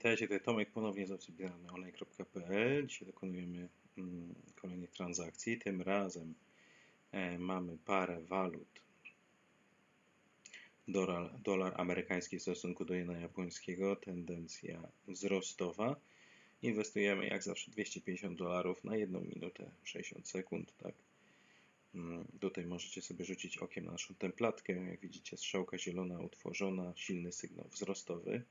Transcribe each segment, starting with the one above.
Witajcie, tutaj Tomek ponownie z opcji online.pl. Dzisiaj dokonujemy mm, kolejnych transakcji. Tym razem e, mamy parę walut. Dolar, dolar amerykański w stosunku do jena japońskiego, tendencja wzrostowa. Inwestujemy jak zawsze 250 dolarów na 1 minutę 60 sekund. Tak. Mm, tutaj możecie sobie rzucić okiem na naszą templatkę. Jak widzicie, strzałka zielona utworzona, silny sygnał wzrostowy.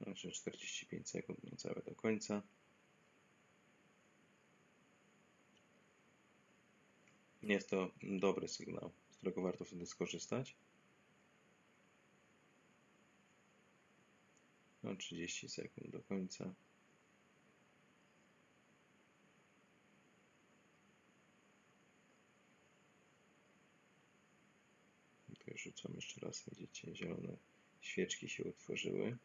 Znaczy 45 sekund niecałe do końca. Jest to dobry sygnał, z którego warto wtedy skorzystać. No 30 sekund do końca. Tutaj rzucam jeszcze raz, widzicie, zielone świeczki się utworzyły.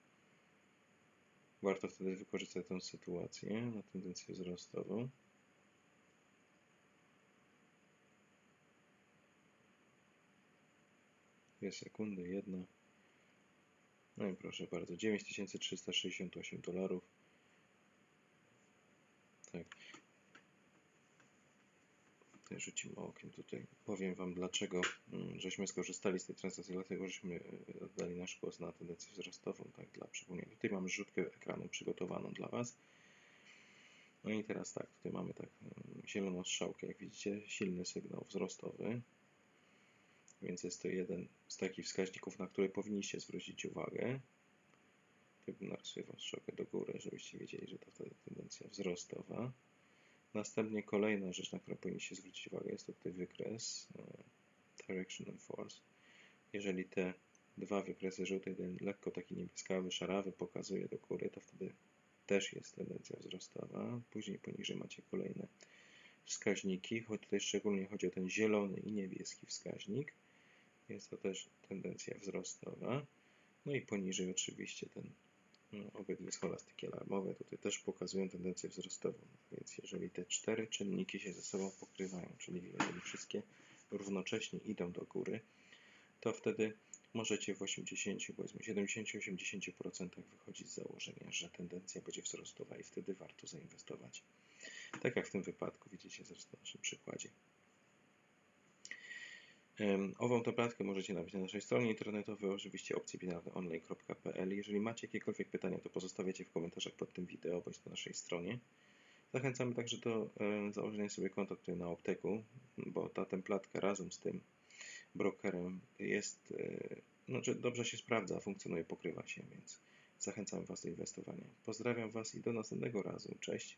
Warto wtedy wykorzystać tę sytuację na tendencję wzrostową. Dwie sekundy, jedna. No i proszę bardzo, 9368 dolarów. Tak. Tutaj rzucimy okiem tutaj. Powiem Wam dlaczego mm, żeśmy skorzystali z tej transakcji, dlatego żeśmy e, oddali nasz głos na tendencję wzrostową, tak dla przypomnienia. Tutaj mamy rzutkę ekranu przygotowaną dla Was. No i teraz tak, tutaj mamy tak mm, zieloną strzałkę, jak widzicie, silny sygnał wzrostowy. Więc jest to jeden z takich wskaźników, na które powinniście zwrócić uwagę. Narysuję Wam strzałkę do góry, żebyście wiedzieli, że to wtedy tendencja wzrostowa. Następnie kolejna rzecz, na którą powinniście zwrócić uwagę, jest tutaj wykres e, Direction and Force. Jeżeli te dwa wykresy, żółty jeden lekko taki niebieskawy, szarawy pokazuje do góry, to wtedy też jest tendencja wzrostowa. Później poniżej macie kolejne wskaźniki, choć tutaj szczególnie chodzi o ten zielony i niebieski wskaźnik. Jest to też tendencja wzrostowa. No i poniżej oczywiście ten obydwie scholastyki alarmowe tutaj też pokazują tendencję wzrostową. Więc jeżeli te cztery czynniki się ze sobą pokrywają, czyli jeżeli wszystkie równocześnie idą do góry, to wtedy możecie w 80, powiedzmy 70-80% wychodzić z założenia, że tendencja będzie wzrostowa i wtedy warto zainwestować. Tak jak w tym wypadku widzicie zresztą na naszym przykładzie. Ową tabletkę możecie nabyć na naszej stronie internetowej, oczywiście opcji online.pl. Jeżeli macie jakiekolwiek pytania, to pozostawiacie w komentarzach pod tym wideo bądź na naszej stronie. Zachęcamy także do założenia sobie konta tutaj na Opteku, bo ta templatka razem z tym brokerem jest, e, znaczy dobrze się sprawdza, funkcjonuje, pokrywa się, więc zachęcam Was do inwestowania. Pozdrawiam Was i do następnego razu. Cześć!